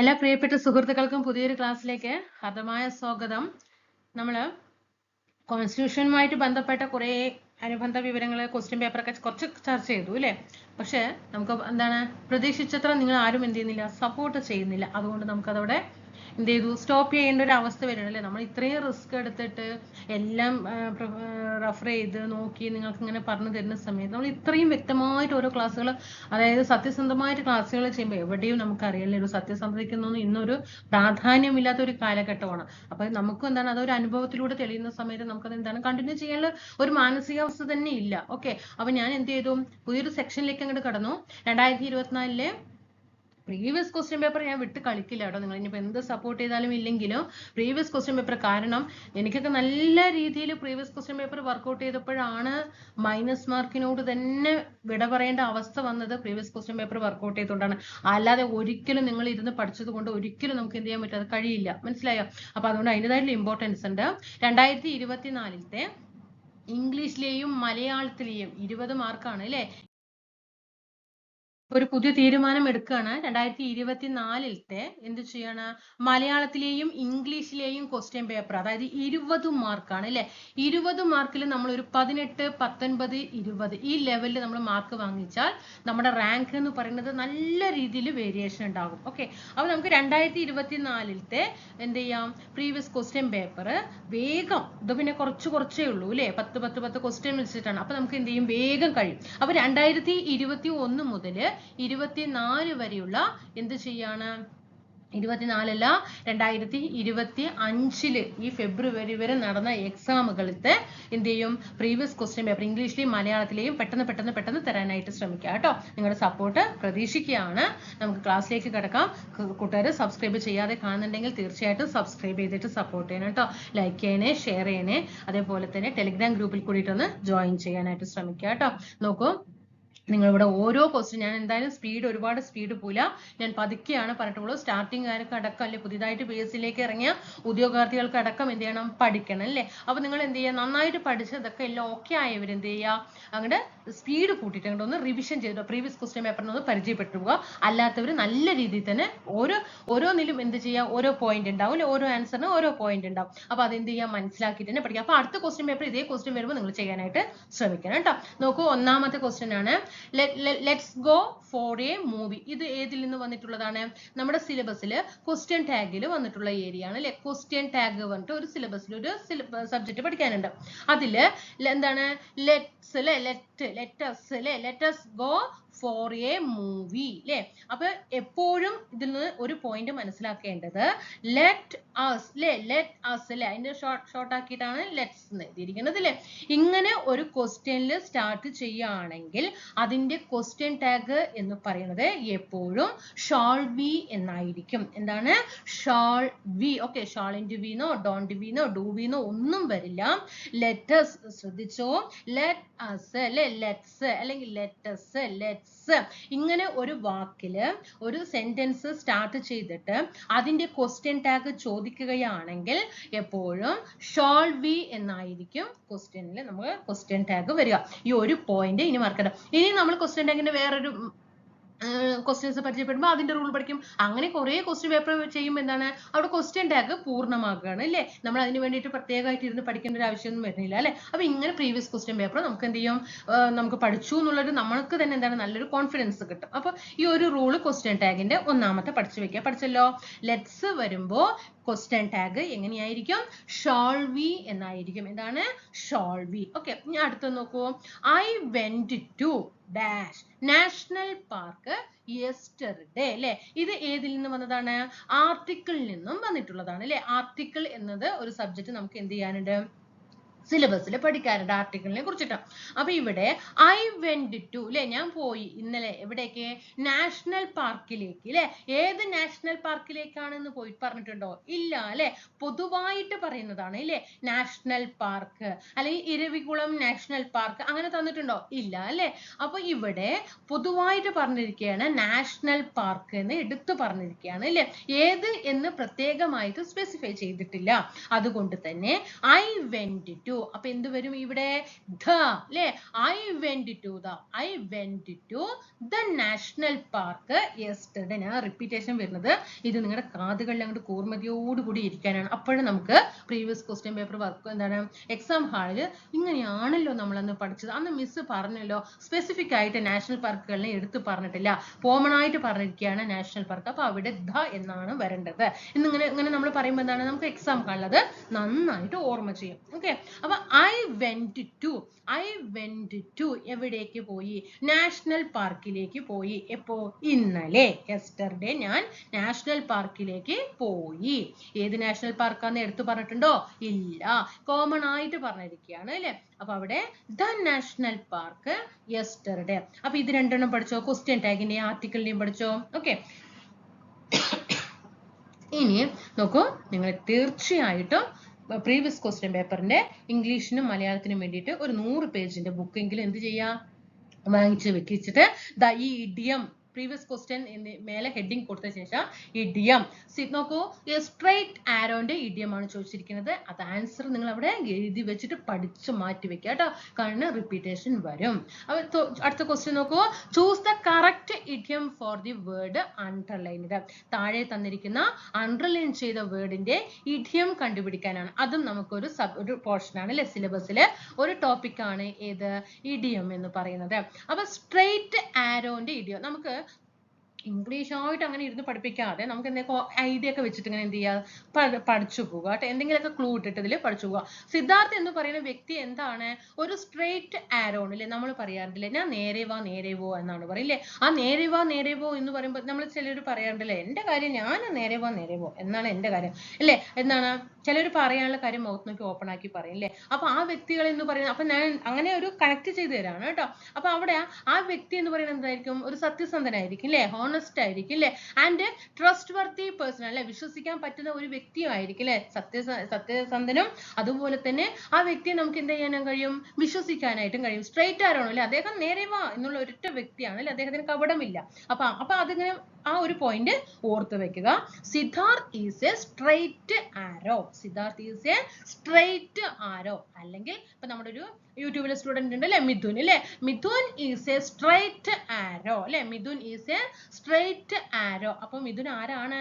എല്ലാ പ്രിയപ്പെട്ട സുഹൃത്തുക്കൾക്കും പുതിയൊരു ക്ലാസ്സിലേക്ക് ഹർദമായ സ്വാഗതം. നമ്മൾ കോൺസ്റ്റിറ്റ്യൂഷനുമായിട്ട് ബന്ധപ്പെട്ട കുറേ അനുബന്ധ വിവരങ്ങൾ ക്വസ്റ്റ്യൻ പേപ്പറൊക്കെ കുറച്ച് ചർച്ച ചെയ്തു അല്ലേ? പക്ഷേ നമുക്ക് എന്താണ് പ്രതീക്ഷിച്ചത്ര നിങ്ങൾ ആരും എന്ത് ചെയ്യുന്നില്ല സപ്പോർട്ട് ചെയ്യുന്നില്ല. അതുകൊണ്ട് നമുക്കതവിടെ എന്ത് ചെയ്തു? സ്റ്റോപ്പ് ചെയ്യേണ്ട ഒരു അവസ്ഥ വരണം അല്ലേ? നമ്മൾ ഇത്രയും റിസ്ക് എടുത്തിട്ട് എല്ലാം റെഫർ ചെയ്ത് നോക്കി നിങ്ങൾക്ക് ഇങ്ങനെ പറഞ്ഞു തരുന്ന സമയത്ത് നമ്മൾ ഇത്രയും വ്യക്തമായിട്ട് ഓരോ ക്ലാസ്സുകൾ അതായത് സത്യസന്ധമായിട്ട് ക്ലാസ്സുകൾ ചെയ്യുമ്പോൾ എവിടെയും നമുക്കറിയില്ല. ഒരു സത്യസന്ധതയ്ക്കൊന്നും ഇന്നൊരു പ്രാധാന്യമില്ലാത്ത ഒരു കാലഘട്ടമാണ്. അപ്പൊ നമുക്ക് എന്താണ് അതൊരു അനുഭവത്തിലൂടെ തെളിയുന്ന സമയത്ത് നമുക്കത് എന്താണ് കണ്ടിന്യൂ ചെയ്യാനുള്ള ഒരു മാനസികാവസ്ഥ തന്നെ ഇല്ല. ഓക്കെ അപ്പൊ ഞാൻ എന്ത് ചെയ്തു? പുതിയൊരു സെക്ഷനിലേക്ക് അങ്ങോട്ട് കടന്നു. രണ്ടായിരത്തി ഇരുപത്തിനാലിലെ പ്രീവിയസ് ക്വസ്റ്റ്യൻ പേപ്പർ ഞാൻ വിട്ട് കളിക്കില്ല കേട്ടോ. നിങ്ങൾ ഇനിയിപ്പോൾ എന്ത് സപ്പോർട്ട് ചെയ്താലും ഇല്ലെങ്കിലും പ്രീവിയസ് ക്വസ്റ്റ്യൻ പേപ്പർ കാരണം എനിക്കൊക്കെ നല്ല രീതിയിൽ previous question paper work out ചെയ്തപ്പോഴാണ് മൈനസ് മാർക്കിനോട് തന്നെ വിട പറയേണ്ട അവസ്ഥ വന്നത് പ്രീവിയസ് ക്വസ്റ്റ്യൻ പേപ്പർ വർക്കൗട്ട് ചെയ്തുകൊണ്ടാണ് അല്ലാതെ ഒരിക്കലും നിങ്ങൾ ഇരുന്ന് പഠിച്ചത് കൊണ്ട് ഒരിക്കലും നമുക്ക് എന്ത് ചെയ്യാൻ പറ്റാതെ കഴിയില്ല. മനസ്സിലായോ? അപ്പോൾ അതുകൊണ്ട് അതിന്റെതായിട്ടുള്ള ഇമ്പോർട്ടൻസ് ഉണ്ട്. രണ്ടായിരത്തി ഇരുപത്തിനാലിലത്തെ ഇംഗ്ലീഷിലെയും മലയാളത്തിലെയും ഇരുപത് മാർക്കാണ് അല്ലേ? ഒരു പുതിയ തീരുമാനം എടുക്കുകയാണ്. രണ്ടായിരത്തി ഇരുപത്തിനാലിലത്തെ എന്ത് ചെയ്യാണ്? മലയാളത്തിലെയും ഇംഗ്ലീഷിലെയും ക്വസ്റ്റ്യൻ പേപ്പർ അതായത് ഇരുപത് മാർക്കാണ് അല്ലെ? ഇരുപത് മാർക്കിൽ നമ്മൾ ഒരു പതിനെട്ട് പത്തൊൻപത് ഇരുപത് ഈ ലെവലിൽ നമ്മൾ മാർക്ക് വാങ്ങിച്ചാൽ നമ്മുടെ റാങ്ക് എന്ന് പറയുന്നത് നല്ല രീതിയിൽ വേരിയേഷൻ ഉണ്ടാകും. ഓക്കെ അപ്പോൾ നമുക്ക് രണ്ടായിരത്തി ഇരുപത്തിനാലിലത്തെ എന്ത് ചെയ്യാം? പ്രീവിയസ് ക്വസ്റ്റ്യൻ പേപ്പർ വേഗം ഇത് പിന്നെ കുറച്ച് കുറച്ചേ ഉള്ളൂ അല്ലേ? പത്ത് പത്ത് പത്ത് ക്വസ്റ്റ്യൻ വെച്ചിട്ടാണ്. അപ്പോൾ നമുക്ക് എന്ത് ചെയ്യും? വേഗം കഴിയും. അപ്പോൾ രണ്ടായിരത്തി ഇരുപത്തി ഒന്ന് മുതൽ ഇരുപത്തിനാല് വരെയുള്ള എന്ത് ചെയ്യാണ്? ഇരുപത്തിനാലല്ല രണ്ടായിരത്തി ഇരുപത്തി അഞ്ചിൽ ഈ ഫെബ്രുവരി വരെ നടന്ന എക്സാമുകളിലത്തെ എന്ത് ചെയ്യും? പ്രീവിയസ് ക്വസ്റ്റ്യൻ പേപ്പർ ഇംഗ്ലീഷിലെയും മലയാളത്തിലെയും പെട്ടെന്ന് പെട്ടെന്ന് പെട്ടെന്ന് തരാനായിട്ട് ശ്രമിക്കുക കേട്ടോ. നിങ്ങളുടെ സപ്പോർട്ട് പ്രതീക്ഷിക്കുകയാണ്. നമുക്ക് ക്ലാസ്സിലേക്ക് കിടക്കാം. കൂട്ടുകാർ സബ്സ്ക്രൈബ് ചെയ്യാതെ കാണുന്നുണ്ടെങ്കിൽ തീർച്ചയായിട്ടും സബ്സ്ക്രൈബ് ചെയ്തിട്ട് സപ്പോർട്ട് ചെയ്യണം കേട്ടോ. ലൈക്ക് ചെയ്യണേ ഷെയർ ചെയ്യണേ. അതേപോലെ തന്നെ ടെലിഗ്രാം ഗ്രൂപ്പിൽ കൂടിയിട്ടൊന്ന് ജോയിൻ ചെയ്യാനായിട്ട് ശ്രമിക്കുക കേട്ടോ. നോക്കൂ. നിങ്ങളിവിടെ ഓരോ ക്വസ്റ്റ്യൻ ഞാൻ എന്തായാലും സ്പീഡ് ഒരുപാട് സ്പീഡ് പോല ഞാൻ പതുക്കെയാണ് പറഞ്ഞിട്ടുള്ളൂ സ്റ്റാർട്ടിംഗുകാർക്ക് അടക്കം അല്ലെ? പുതിയതായിട്ട് പി എസ് സിയിലേക്ക് ഇറങ്ങിയ ഉദ്യോഗാർത്ഥികൾക്ക് അടക്കം എന്ത് ചെയ്യണം? പഠിക്കണം അല്ലേ? അപ്പൊ നിങ്ങൾ എന്ത് ചെയ്യുക? നന്നായിട്ട് പഠിച്ചതൊക്കെ എല്ലാം ഓക്കെ ആയവർ എന്ത് ചെയ്യുക? അങ്ങോട്ട് സ്പീഡ് കൂട്ടിയിട്ട് അങ്ങോട്ട് ഒന്ന് റിവിഷൻ ചെയ്തു പ്രീവിയസ് ക്വസ്റ്റ്യൻ പേപ്പറിന് ഒന്ന് പരിചയപ്പെട്ടു പോവുക. അല്ലാത്തവർ നല്ല രീതിയിൽ തന്നെ ഓരോ ഓരോന്നിലും എന്ത് ചെയ്യുക? ഓരോ പോയിന്റ് ഉണ്ടാവും അല്ലെ? ഓരോ ആൻസറിന് ഓരോ പോയിന്റ് ഉണ്ടാവും. അപ്പൊ അത് എന്ത് ചെയ്യാൻ മനസ്സിലാക്കിയിട്ട് തന്നെ പഠിക്കുക. അപ്പൊ അടുത്ത ക്വസ്റ്റ്യൻ പേപ്പർ ഇതേ ക്വസ്റ്റ്യൻ വരുമ്പോൾ നിങ്ങൾ ചെയ്യാനായിട്ട് ശ്രമിക്കണം കേട്ടോ. നോക്കൂ ഒന്നാമത്തെ ക്വസ്റ്റ്യൻ ആണ്. Let's go for a movie ഇത് ഏതിൽ നിന്ന് വന്നിട്ടുള്ളതാണ്? നമ്മുടെ സിലബസിൽ ക്വസ്റ്റ്യൻ ടാഗിൽ വന്നിട്ടുള്ള ഏരിയ ആണ് അല്ലെ? ക്വസ്റ്റ്യൻ ടാഗ് പറഞ്ഞിട്ട് ഒരു സിലബസിൽ ഒരു സബ്ജക്ട് പഠിക്കാനുണ്ട്. അതിൽ എന്താണ്? ലെറ്റ്സ് അല്ലെ ലെറ്റ് ലെറ്റസ് അല്ലെ let's go for a movie അല്ലെ അപ്പൊ എപ്പോഴും ഇതിൽ നിന്ന് ഒരു പോയിന്റ് മനസ്സിലാക്കേണ്ടത് ലെറ്റ് അസ് അല്ലെ ലെറ്റ് അസ് അല്ലെ അതിന്റെ ഷോർട്ട് ആക്കിയിട്ടാണ് ലെറ്റ്സ് എന്ന് എഴുതിയിരിക്കുന്നത് അല്ലെ ഇങ്ങനെ ഒരു ക്വസ്റ്റ്യനിൽ സ്റ്റാർട്ട് ചെയ്യുകയാണെങ്കിൽ അതിന്റെ ക്വസ്റ്റ്യൻ ടാഗ് എന്ന് പറയുന്നത് എപ്പോഴും ഷാൾ വി എന്നായിരിക്കും. എന്താണ്? ഷാൾ വി ഓക്കെ ഷാൾ വിന്നോ ഡോണ്ട് വിന്നോ ഡൂ വിന്നോ ഒന്നും വരില്ല. ലെറ്റസ് ശ്രദ്ധിച്ചോ? ലെറ്റ് അസ് അല്ലെ ലെറ്റ്സ് അല്ലെങ്കിൽ ലെറ്റസ് ലെറ്റ്സ് ഇങ്ങനെ ഒരു വാക്കിൽ ഒരു സെന്റൻസ് സ്റ്റാർട്ട് ചെയ്തിട്ട് അതിന്റെ ക്വസ്റ്റ്യൻ ടാഗ് ചോദിക്കുകയാണെങ്കിൽ എപ്പോഴും ഷോൾ വി എന്നായിരിക്കും ക്വസ്റ്റ്യനിൽ നമുക്ക് ക്വസ്റ്റ്യൻ ടാഗ് വരിക. ഈ ഒരു പോയിന്റ് ഇനി മറക്കണ്ട ഇനി നമ്മൾ ക്വസ്റ്റ്യൻ ടാഗിന്റെ വേറൊരു ക്വസ്റ്റ്യൻസ് പരിചയപ്പെടുമ്പോൾ അതിന്റെ റൂൾ പഠിക്കും. അങ്ങനെ കുറെ ക്വസ്റ്റ്യൻ പേപ്പർ ചെയ്യുമ്പോൾ എന്താണ് അവിടെ ക്വസ്റ്റ്യൻ ടാഗ് പൂർണമാകുകയാണ് അല്ലേ? നമ്മൾ അതിന് വേണ്ടിയിട്ട് പ്രത്യേകമായിട്ട് ഇരുന്ന് പഠിക്കേണ്ട ഒരു ആവശ്യമൊന്നും വരുന്നില്ല അല്ലേ? അപ്പൊ ഇങ്ങനെ പ്രീവിയസ് ക്വസ്റ്റ്യൻ പേപ്പർ നമുക്ക് എന്ത് ചെയ്യും? നമുക്ക് പഠിച്ചു എന്നുള്ളൊരു നമ്മൾക്ക് തന്നെ എന്താണ് നല്ലൊരു കോൺഫിഡൻസ് കിട്ടും. അപ്പൊ ഈ ഒരു റൂൾ ക്വസ്റ്റ്യൻ ടാഗിന്റെ ഒന്നാമത്തെ പഠിച്ചു വെക്കുക. പഠിച്ചല്ലോ? ലെറ്റ്സ് വരുമ്പോ ക്വസ്റ്റ്യൻ ടാഗ് എങ്ങനെയായിരിക്കും? ഷോൾ വി എന്നായിരിക്കും. എന്താണ്? ഷോൾ വി ഓക്കെ ഞാൻ അടുത്ത നോക്കൂ. I went to dash national park yesterday അല്ലെ? ഇത് ഏതിൽ നിന്ന് വന്നതാണ്? ആർട്ടിക്കിളിൽ നിന്നും വന്നിട്ടുള്ളതാണ് അല്ലെ? ആർട്ടിക്കിൾ എന്നത് ഒരു സബ്ജക്ട് നമുക്ക് എന്ത് ചെയ്യാനുണ്ട്? സിലബസിൽ പഠിക്കാറുണ്ട് ആർട്ടിക്കിളിനെ കുറിച്ചിട്ട്. അപ്പൊ ഇവിടെ ഐ വെന്റ് ടു അല്ലെ ഞാൻ പോയി ഇന്നലെ എവിടേക്ക് നാഷണൽ പാർക്കിലേക്ക് അല്ലെ ഏത് നാഷണൽ പാർക്കിലേക്കാണെന്ന് പോയി പറഞ്ഞിട്ടുണ്ടോ? ഇല്ല അല്ലെ പൊതുവായിട്ട് പറയുന്നതാണ് അല്ലെ നാഷണൽ പാർക്ക് അല്ലെങ്കിൽ ഇരവികുളം നാഷണൽ പാർക്ക് അങ്ങനെ തന്നിട്ടുണ്ടോ? ഇല്ല അല്ലെ അപ്പൊ ഇവിടെ പൊതുവായിട്ട് പറഞ്ഞിരിക്കുകയാണ് നാഷണൽ പാർക്ക് എന്ന് എടുത്തു പറഞ്ഞിരിക്കുകയാണ് അല്ലെ ഏത് എന്ന് പ്രത്യേകമായിട്ട് സ്പെസിഫൈ ചെയ്തിട്ടില്ല. അതുകൊണ്ട് തന്നെ ഐ വെന്റ് ടു ടു അപ്പൊ എന്ത് വരും ഇവിടെ? ധ അല്ലെ I went to the I went to the national park yesterday ഞാൻ റിപ്പീറ്റേഷൻ വരുന്നത്. ഇത് നിങ്ങളുടെ കാതുകളിൽ അങ്ങോട്ട് കൂർമ്മതിയോടുകൂടി ഇരിക്കാനാണ്. അപ്പോഴും നമുക്ക് പ്രീവിയസ് ക്വസ്റ്റ്യൻ പേപ്പർ വർക്ക് എന്താണ്? എക്സാം ഹാളിൽ ഇങ്ങനെയാണല്ലോ നമ്മൾ അന്ന് പഠിച്ചത്. അന്ന് മിസ് പറഞ്ഞല്ലോ. സ്പെസിഫിക് ആയിട്ട് നാഷണൽ പാർക്കുകളിനെ എടുത്തു പറഞ്ഞിട്ടില്ല. കോമൺ ആയിട്ട് പറഞ്ഞിരിക്കുകയാണ് നാഷണൽ പാർക്ക് അപ്പൊ അവിടെ ധ എന്നാണ് വരേണ്ടത്. എന്നിങ്ങനെ ഇങ്ങനെ നമ്മൾ പറയുമ്പോൾ എന്താണ്? നമുക്ക് എക്സാം കാണുന്നത് നന്നായിട്ട് ഓർമ്മ ചെയ്യും. ഓക്കെ അപ്പൊ I went to I went to എവിടേക്ക് പോയി? നാഷണൽ പാർക്കിലേക്ക് പോയി. എപ്പോ? ഇന്നലെ യെസ്റ്റർഡേ ഞാൻ നാഷണൽ പാർക്കിലേക്ക് പോയി. ഏത് നാഷണൽ പാർക്കാന്ന് എടുത്തു പറഞ്ഞിട്ടുണ്ടോ? ഇല്ല. കോമൺ ആയിട്ട് പറഞ്ഞിരിക്കുകയാണ് അല്ലെ? അപ്പൊ അവിടെ ദ നാഷണൽ പാർക്ക് യെസ്റ്റർഡേ അപ്പൊ ഇത് രണ്ടെണ്ണം പഠിച്ചോ? ക്വസ്റ്റ്യൻ ടാഗിന്റെയും ആർട്ടിക്കിളിന്റെയും പഠിച്ചോ? ഓക്കെ ഇനി നോക്കൂ. നിങ്ങൾ തീർച്ചയായിട്ടും പ്രീവിയസ് ക്വസ്റ്റ്യൻ പേപ്പറിന്റെ ഇംഗ്ലീഷിനും മലയാളത്തിനും വേണ്ടിയിട്ട് ഒരു നൂറ് പേജിന്റെ ബുക്കെങ്കിലും എന്ത് ചെയ്യാ? വാങ്ങിച്ച് വെക്കിച്ചിട്ട് ദ ഈ ഇഡിയം പ്രീവിയസ് ക്വസ്റ്റ്യൻ മേലെ ഹെഡിങ് കൊടുത്ത ശേഷം ഇഡിയം നോക്കൂ. സ്ട്രൈറ്റ് ആരോന്റെ ഇഡിയം ആണ് ചോദിച്ചിരിക്കുന്നത്. അത് ആൻസർ നിങ്ങൾ അവിടെ എഴുതി വെച്ചിട്ട് പഠിച്ച് മാറ്റി വെക്കുക കേട്ടോ. കാരണം റിപ്പീറ്റേഷൻ വരും. അടുത്ത ക്വസ്റ്റ്യൻ നോക്കൂ. Choose the correct idiom for the word underlined താഴെ തന്നിരിക്കുന്ന അണ്ടർലൈൻ ചെയ്ത വേർഡിന്റെ ഇഡിയം കണ്ടുപിടിക്കാനാണ്. അതും നമുക്കൊരു സബ് ഒരു പോർഷൻ ആണ് അല്ലെ? സിലബസിലെ ഒരു ടോപ്പിക്കാണ് ഏത്? ഇഡിയം എന്ന് പറയുന്നത്. അപ്പൊ സ്ട്രൈറ്റ് ആരോന്റെ ഇഡിയം നമുക്ക് ഇംഗ്ലീഷ് ആയിട്ട് അങ്ങനെ ഇരുന്ന് പഠിപ്പിക്കാതെ നമുക്ക് എന്തെങ്കിലും ഐഡിയ ഒക്കെ വെച്ചിട്ട് ഇങ്ങനെ എന്ത് ചെയ്യുക പഠിച്ചു പോകുക കേട്ടോ എന്തെങ്കിലുമൊക്കെ ക്ലൂ ഇട്ടിട്ട് ഇതിൽ പഠിച്ചു പോകുക സിദ്ധാർത്ഥ എന്ന് പറയുന്ന വ്യക്തി എന്താണ്? ഒരു സ്ട്രേറ്റ് ആരോൺ അല്ലേ നമ്മൾ പറയാറില്ലേ? ഞാൻ നേരെ വാ നേരെ പോ എന്നാണ് പറയില്ലേ ആ നേരെ വാ നേരെ പോ എന്ന് പറയുമ്പോൾ നമ്മൾ ചിലർ പറയാറുണ്ടല്ലേ എന്റെ കാര്യം ഞാൻ നേരെ വാ നേരെ പോ എന്നാണ് എന്റെ കാര്യം അല്ലേ എന്താണ്? ചിലർ പറയാനുള്ള കാര്യം മുഖത്ത് നോക്കി ഓപ്പൺ ആക്കി പറയും അല്ലേ അപ്പൊ ആ വ്യക്തികൾ എന്ന് പറയുന്നത് അപ്പൊ ഞാൻ അങ്ങനെ ഒരു കണക്ട് ചെയ്ത് തരാണ് കേട്ടോ. അപ്പൊ അവിടെ ആ- വ്യക്തി എന്ന് പറയുന്നത് എന്തായിരിക്കും? ഒരു സത്യസന്ധനായിരിക്കും അല്ലേ ഹോണസ്റ്റ് ആയിരിക്കും അല്ലേ ആൻഡ് ട്രസ്റ്റ് വർത്തി പേഴ്സൺ അല്ലെ? വിശ്വസിക്കാൻ പറ്റുന്ന ഒരു വ്യക്തിയുമായിരിക്കും അല്ലെ സത്യ സത്യസന്ധനും അതുപോലെ തന്നെ ആ വ്യക്തിയെ നമുക്ക് എന്ത് ചെയ്യാനും കഴിയും? വിശ്വസിക്കാനായിട്ടും കഴിയും. സ്ട്രെയിറ്റ് ആരാണോ അല്ലെ അദ്ദേഹം നേരെ വാ എന്നുള്ള ഒരൊറ്റ വ്യക്തിയാണ് അല്ലെ അദ്ദേഹത്തിന് കപടമില്ല. അപ്പൊ അപ്പൊ അതിങ്ങനെ ആ ഒരു പോയിന്റ് ഓർത്ത് വെക്കുക. Siddharth is a straight arrow Siddharth is a straight arrow അല്ലെങ്കിൽ ഇപ്പൊ നമ്മുടെ ഒരു യൂട്യൂബിലെ സ്റ്റുഡന്റ് ഉണ്ട് അല്ലെ? മിഥുൻ അല്ലെ Mithun is a straight arrow അല്ലെ? Mithun is a straight arrow അപ്പൊ മിഥുൻ ആരാണ്?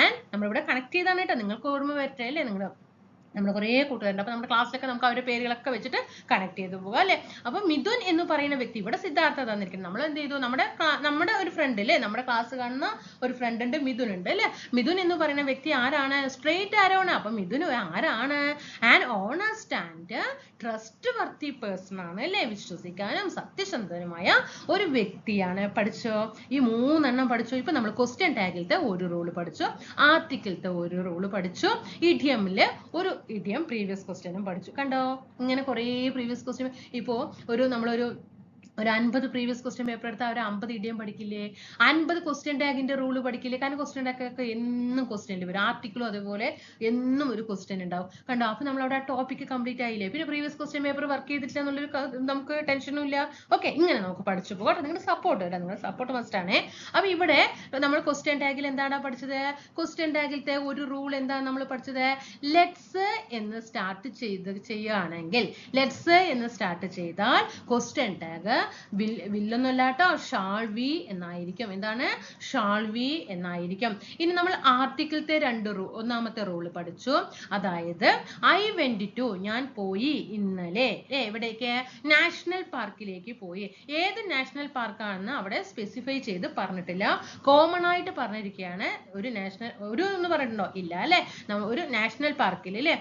ആൻഡ് നമ്മളിവിടെ കണക്ട് ചെയ്താണ് കേട്ടോ. നിങ്ങൾക്ക് ഓർമ്മ വരട്ടെ അല്ലേ നിങ്ങൾ നമ്മുടെ കുറേ കൂട്ടുകാരുണ്ട്. അപ്പോൾ നമ്മുടെ ക്ലാസ്സിലൊക്കെ നമുക്ക് അവരുടെ പേരുകളൊക്കെ വെച്ചിട്ട് കണക്ട് ചെയ്ത് പോകാം അല്ലെ? അപ്പൊ മിഥുൻ എന്ന് പറയുന്ന വ്യക്തി ഇവിടെ സിദ്ധാർത്ഥ തന്നിരിക്കുന്നു. നമ്മൾ എന്ത് ചെയ്തു? നമ്മുടെ നമ്മുടെ ഒരു ഫ്രണ്ട് അല്ലേ നമ്മുടെ ക്ലാസ് കാണുന്ന ഒരു ഫ്രണ്ട് ഉണ്ട് മിഥുൻ ഉണ്ട് അല്ലേ? മിഥുൻ എന്ന് പറയുന്ന വ്യക്തി ആരാണ്? സ്ട്രേറ്റ് ആരോണ് അപ്പൊ മിഥുൻ ആരാണ്? And honest and trustworthy person ആണ് അല്ലേ? വിശ്വസിക്കാനും സത്യസന്ധനുമായ ഒരു വ്യക്തിയാണ്. പഠിച്ചോ? ഈ മൂന്നെണ്ണം പഠിച്ചോ? ഇപ്പൊ നമ്മൾ ക്വസ്റ്റ്യൻ ടാഗിലത്തെ ഒരു റൂൾ പഠിച്ചു. ആർട്ടിക്കിളത്തെ ഒരു റൂൾ പഠിച്ചു. ഇഡിയമിൽ ഒരു ഇഡിയം പ്രീവിയസ് ക്വസ്റ്റ്യനും പഠിച്ചു. കണ്ടോ? ഇങ്ങനെ കുറേ പ്രീവിയസ് ക്വസ്റ്റ്യൻ ഇപ്പോ ഒരു നമ്മളൊരു ഒരു അൻപത് പ്രീവിയസ് ക്വസ്റ്റ്യൻ പേപ്പർ എടുത്താൽ ഒരു അമ്പത് ഇഡിയം പഠിക്കില്ലേ? അൻപത് ക്വസ്റ്റ്യൻ ടാഗിന്റെ റൂൾ പഠിക്കില്ലേ? കാരണം ക്വസ്റ്റ്യൻ ടാഗൊക്കെ എന്നും ക്വസ്റ്റ്യൻ വരും ആർട്ടിക്കിളും അതുപോലെ എന്നും ഒരു ക്വസ്റ്റ്യൻ ഉണ്ടാവും. കണ്ടോ? അപ്പൊ നമ്മൾ അവിടെ ആ ടോപ്പിക് കംപ്ലീറ്റ് ആയില്ലേ? പിന്നെ പ്രീവിയസ് ക്വസ്റ്റ്യൻ പേപ്പർ വർക്ക് ചെയ്തിട്ടില്ല എന്നുള്ളൊരു നമുക്ക് ടെൻഷനും ഇല്ല. ഓക്കെ ഇങ്ങനെ നമുക്ക് പഠിച്ചു പോകാം നിങ്ങളുടെ സപ്പോർട്ട് കേട്ടോ നിങ്ങളുടെ സപ്പോർട്ട് മസ്റ്റ് ആണ്. അപ്പൊ ഇവിടെ നമ്മൾ ക്വസ്റ്റ്യൻ ടാഗിൽ എന്താണ് പഠിച്ചത്? ക്വസ്റ്റ്യൻ ടാഗിലത്തെ ഒരു റൂൾ എന്താണ് നമ്മൾ പഠിച്ചത്? ലെറ്റ്സ് എന്ന് സ്റ്റാർട്ട് ചെയ്ത് ചെയ്യുകയാണെങ്കിൽ ലെറ്റ്സ് എന്ന് സ്റ്റാർട്ട് ചെയ്താൽ ക്വസ്റ്റ്യൻ ടാഗ് വില്ലൊന്നുമല്ല കേട്ടോ. ഷാൾ വി എന്നായിരിക്കും. എന്താണ്? ഷാൾ വി എന്നായിരിക്കും. ഇനി നമ്മൾ ആർട്ടിക്കിളത്തെ രണ്ട് റൂ ഒന്നാമത്തെ റൂൾ പഠിച്ചു. അതായത് ഐ went ടു ഞാൻ പോയി ഇന്നലെ. എവിടേക്ക്? നാഷണൽ പാർക്കിലേക്ക് പോയി. ഏത് നാഷണൽ പാർക്കാണെന്ന് അവിടെ സ്പെസിഫൈ ചെയ്ത് പറഞ്ഞിട്ടില്ല. കോമൺ ആയിട്ട് പറഞ്ഞിരിക്കുകയാണ് ഒരു നാഷണൽ ഒരു എന്ന് പറഞ്ഞിട്ടുണ്ടോ? ഇല്ല അല്ലെ? ഒരു നാഷണൽ പാർക്കിൽ അല്ലെ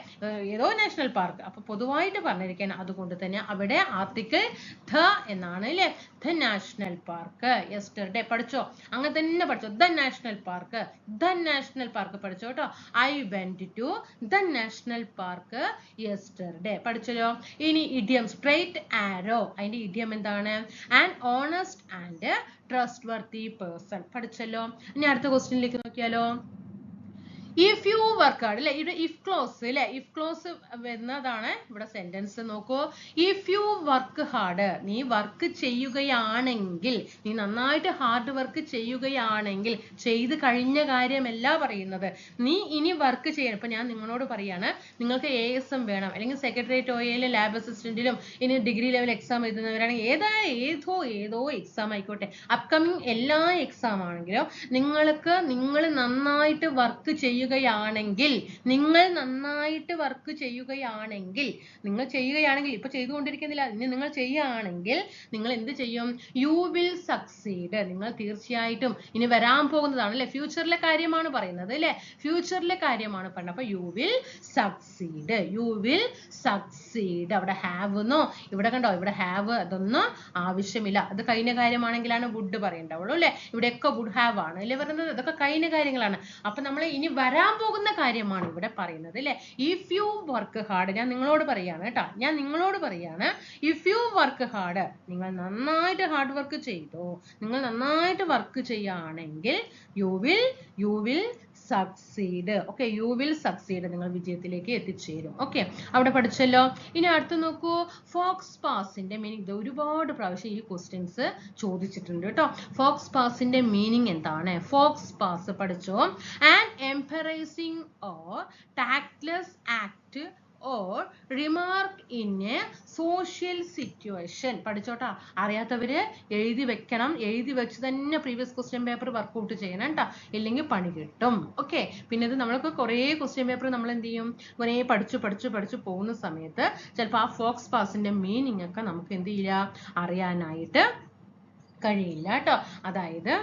ഏതോ നാഷണൽ പാർക്ക്. അപ്പൊ പൊതുവായിട്ട് പറഞ്ഞിരിക്കുകയാണ്. അതുകൊണ്ട് തന്നെ അവിടെ ആർട്ടിക്കിൾ ധ എന്നാണ് അല്ലെ ദ നാഷണൽ പാർക്ക് യെസ്റ്റർഡേ പഠിച്ചോ? അങ്ങനെ തന്നെ പഠിച്ചോ. The national park the national park പഠിച്ചോ കേട്ടോ? I went to the national park yesterday പഠിച്ചല്ലോ? ഇനി ഇഡിയം സ്ട്രൈറ്റ് ആരോ അതിന്റെ ഇഡിയം എന്താണ്? And honest and trustworthy person പഠിച്ചല്ലോ? ഇനി അടുത്ത ക്വസ്റ്റ്യനിലേക്ക് നോക്കിയാലോ? ഇഫ് യു വർക്ക് ഹാർഡ് അല്ലെ ഇവിടെ ഇഫ് ക്ലോസ് അല്ലെ ഇഫ് ക്ലോസ് വരുന്നതാണ് ഇവിടെ സെന്റൻസ് നോക്കൂ. ഇഫ് യു വർക്ക് ഹാർഡ് നീ വർക്ക് ചെയ്യുകയാണെങ്കിൽ നീ നന്നായിട്ട് ഹാർഡ് വർക്ക് ചെയ്യുകയാണെങ്കിൽ ചെയ്ത് കഴിഞ്ഞ കാര്യമല്ല പറയുന്നത്. നീ ഇനി വർക്ക് ചെയ്യണം. ഇപ്പൊ ഞാൻ നിങ്ങളോട് പറയാണ് നിങ്ങൾക്ക് എ എസ് എം വേണം. അല്ലെങ്കിൽ സെക്രട്ടേറിയറ്റ് ഓയിലും ലാബ് അസിസ്റ്റന്റിലും ഇനി ഡിഗ്രി ലെവൽ എക്സാം എഴുതുന്നവരാണെങ്കിൽ ഏതാ ഏതോ ഏതോ എക്സാം ആയിക്കോട്ടെ. അപ്കമിങ് എല്ലാ എക്സാം ആണെങ്കിലും നിങ്ങൾക്ക് നിങ്ങൾ നന്നായിട്ട് വർക്ക് ചെയ്യുകയാണെങ്കിൽ നിങ്ങൾ നന്നായിട്ട് വർക്ക് ചെയ്യുകയാണെങ്കിൽ നിങ്ങൾ ചെയ്യുകയാണെങ്കിൽ ഇപ്പൊ ചെയ്തുകൊണ്ടിരിക്കുന്നില്ല ഇനി നിങ്ങൾ ചെയ്യുകയാണെങ്കിൽ നിങ്ങൾ എന്ത് ചെയ്യും? യു വിൽ സക്സീഡ് നിങ്ങൾ തീർച്ചയായിട്ടും ഇനി വരാൻ പോകുന്നതാണ് അല്ലെ? ഫ്യൂച്ചറിലെ കാര്യമാണ് പറയുന്നത് അല്ലെ? ഫ്യൂച്ചറിലെ കാര്യമാണ് പറയുന്നത് അപ്പൊ you will succeed you will succeed അവിടെ ഹാവ് എന്നോ ഇവിടെ കണ്ടോ? ഇവിടെ ഹാവ് അതൊന്നും ആവശ്യമില്ല. അത് കഴിഞ്ഞ കാര്യമാണെങ്കിലാണ് വുഡ് പറയേണ്ടാവുള്ളൂ അല്ലെ? ഇവിടെയൊക്കെ വുഡ് ഹാവ് ആണ്. അല്ലെ? പറയുന്നത് അതൊക്കെ കഴിഞ്ഞ കാര്യങ്ങളാണ്. അപ്പൊ നമ്മൾ ഇനി വരാൻ പോകുന്ന കാര്യമാണ് ഇവിടെ പറയുന്നത് അല്ലെ ഇഫ് യു വർക്ക് ഹാർഡ് ഞാൻ നിങ്ങളോട് പറയാണ് കേട്ടോ. ഞാൻ നിങ്ങളോട് പറയാണ് ഇഫ് യു വർക്ക് ഹാർഡ് നിങ്ങൾ നന്നായിട്ട് ഹാർഡ് വർക്ക് ചെയ്തോ. നിങ്ങൾ നന്നായിട്ട് വർക്ക് ചെയ്യുകയാണെങ്കിൽ you will you will succeed okay you will succeed നിങ്ങൾ വിജയത്തിലേക്ക് എത്തിച്ചേരും. ഓക്കെ അവിടെ പഠിച്ചല്ലോ. ഇനി അടുത്ത് നോക്കൂ. ഫോക്സ് പാസിന്റെ മീനിങ് ഇത് ഒരുപാട് പ്രാവശ്യം ഈ ക്വസ്റ്റ്യൻസ് ചോദിച്ചിട്ടുണ്ട് കേട്ടോ. ഫോക്സ് പാസിന്റെ മീനിങ് എന്താണ്? ഫോക്സ് പാസ് പഠിച്ചോ. And embarrassing or tactless act or remark in a social situation പഠിച്ചോട്ടാ. അറിയാത്തവര് എഴുതി വെക്കണം. എഴുതി വെച്ച് തന്നെ പ്രീവിയസ് ക്വസ്റ്റ്യൻ പേപ്പർ വർക്കൗട്ട് ചെയ്യണം കേട്ടോ ഇല്ലെങ്കിൽ പണി കിട്ടും. ഓക്കെ പിന്നെ ഇത് നമ്മൾക്ക് കുറേ ക്വസ്റ്റ്യൻ പേപ്പർ നമ്മൾ എന്ത് ചെയ്യും? കുറേ പഠിച്ചു പഠിച്ചു പഠിച്ചു പോകുന്ന സമയത്ത് ചിലപ്പോൾ ആ ഫോക്സ് പാസിന്റെ മീനിങ് ഒക്കെ നമുക്ക് എന്ത് ചെയ്യില്ല അറിയാനായിട്ട് കഴിയില്ല കേട്ടോ അതായത്